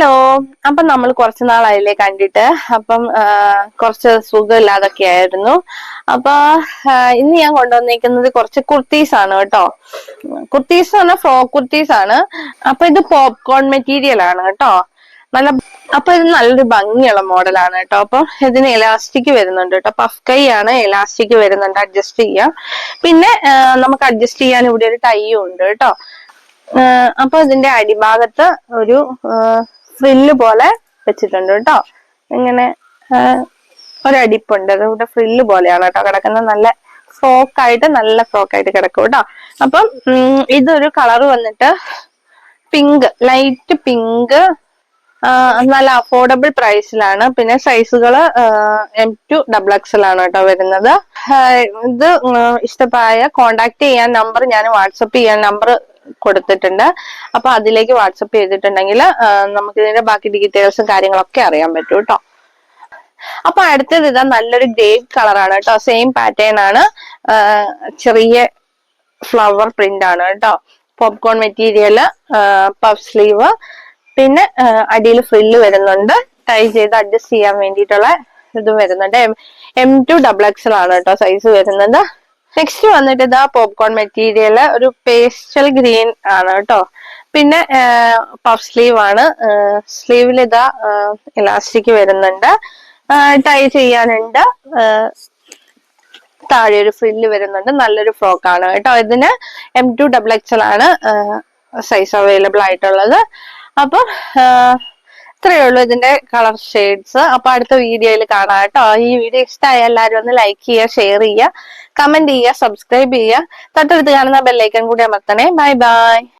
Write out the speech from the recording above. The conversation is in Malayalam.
ഹലോ. അപ്പം നമ്മൾ കുറച്ച് നാളായില്ലേ കണ്ടിട്ട്. അപ്പം കുറച്ച് സുഖമില്ലാതൊക്കെ ആയിരുന്നു അപ്പൊ ഇന്ന് ഞാൻ കൊണ്ടുവന്നിരിക്കുന്നത് കുറച്ച് കുർത്തീസ് ആണ് കേട്ടോ. കുർത്തീസ് ആണ് ഫ്രോക്ക് കുർത്തീസ് ആണ്. അപ്പൊ ഇത് പോപ്കോൺ മെറ്റീരിയൽ ആണ് കേട്ടോ. നല്ല അപ്പൊ ഇത് നല്ലൊരു ഭംഗിയുള്ള മോഡലാണ് കേട്ടോ. അപ്പൊ ഇതിന് എലാസ്റ്റിക് വരുന്നുണ്ട് കേട്ടോ. പഫ് കൈ ആണ് എലാസ്റ്റിക് വരുന്നുണ്ട്. അഡ്ജസ്റ്റ് ചെയ്യാം. പിന്നെ നമുക്ക് അഡ്ജസ്റ്റ് ചെയ്യാൻ ഇവിടെ ഒരു ടൈയും ഉണ്ട് കേട്ടോ. അപ്പൊ ഇതിന്റെ അടിഭാഗത്ത് ഒരു ഫ്രില്ല് പോലെ വെച്ചിട്ടുണ്ട് കേട്ടോ. ഇങ്ങനെ ഒരടിപ്പുണ്ട്. അതുകൂടെ ഫ്രില്ല് പോലെയാണ് കേട്ടോ കിടക്കുന്നത്. നല്ല ഫ്രോക്കായിട്ട് നല്ല ഫ്രോക്കായിട്ട് കിടക്കും കേട്ടോ. അപ്പം ഇതൊരു കളർ വന്നിട്ട് പിങ്ക് ലൈറ്റ് പിങ്ക് നല്ല അഫോർഡബിൾ പ്രൈസിലാണ് പിന്നെ സൈസുകൾ എം ടു ഡബിൾ എക്സൽ ആണ് കേട്ടോ വരുന്നത്. ഇത് ഇഷ്ടമായ കോണ്ടാക്ട് ചെയ്യാൻ നമ്പർ ഞാൻ വാട്സപ്പ് ചെയ്യാൻ നമ്പർ കൊടുത്തിട്ടുണ്ട്. അപ്പൊ അതിലേക്ക് വാട്സപ്പ് ചെയ്തിട്ടുണ്ടെങ്കിൽ നമുക്ക് ഇതിന്റെ ബാക്കി ഡീറ്റെയിൽസും കാര്യങ്ങളൊക്കെ അറിയാൻ പറ്റും കേട്ടോ. അപ്പൊ അടുത്തത് ഇതാ നല്ലൊരു ഗ്രേപ്പ് കളറാണ് കേട്ടോ. സെയിം പാറ്റേൺ ആണ്. ചെറിയ ഫ്ലവർ പ്രിന്റ് ആണ് കേട്ടോ. പോപ്കോൺ മെറ്റീരിയൽ പഫ് സ്ലീവ് പിന്നെ അടിയിൽ ഫ്രില്ല് വരുന്നുണ്ട്. ടൈ ചെയ്ത് അഡ്ജസ്റ്റ് ചെയ്യാൻ വേണ്ടിയിട്ടുള്ള ഇതും വരുന്നുണ്ട്. എം ടു ഡബിൾ എക്സൽ ആണ് കേട്ടോ സൈസ് വരുന്നത്. നെക്സ്റ്റ് വന്നിട്ട് ഇതാ പോപ്കോൺ മെറ്റീരിയൽ ഒരു പേസ്റ്റൽ ഗ്രീൻ ആണ് കേട്ടോ പിന്നെ പഫ് സ്ലീവ് ആണ്. സ്ലീവിൽ ഇതാ ഇലാസ്റ്റിക് വരുന്നുണ്ട്. ടൈ ചെയ്യാനുണ്ട്. താഴെ ഒരു ഫ്രില്ല് വരുന്നുണ്ട്. നല്ലൊരു ഫ്രോക്ക് ആണ് കേട്ടോ ഇതിന് എം ടു ഡബിൾ എക്സൽ ആണ് സൈസ് അവൈലബിൾ ആയിട്ടുള്ളത്. അപ്പം ഇത്രയേ ഉള്ളൂ ഇതിന്റെ കളർ ഷെയ്ഡ്സ് അപ്പൊ അടുത്ത വീഡിയോയിൽ കാണാം കേട്ടോ. ഈ വീഡിയോ ഇഷ്ടമായ എല്ലാവരും ഒന്ന് ലൈക്ക് ചെയ്യുക ഷെയർ ചെയ്യുക കമന്റ് ചെയ്യുക സബ്സ്ക്രൈബ് ചെയ്യുക. തൊട്ടടുത്ത് കാണുന്ന ബെല്ലൈക്കൺ കൂടി അമർത്തണേ. Bye bye.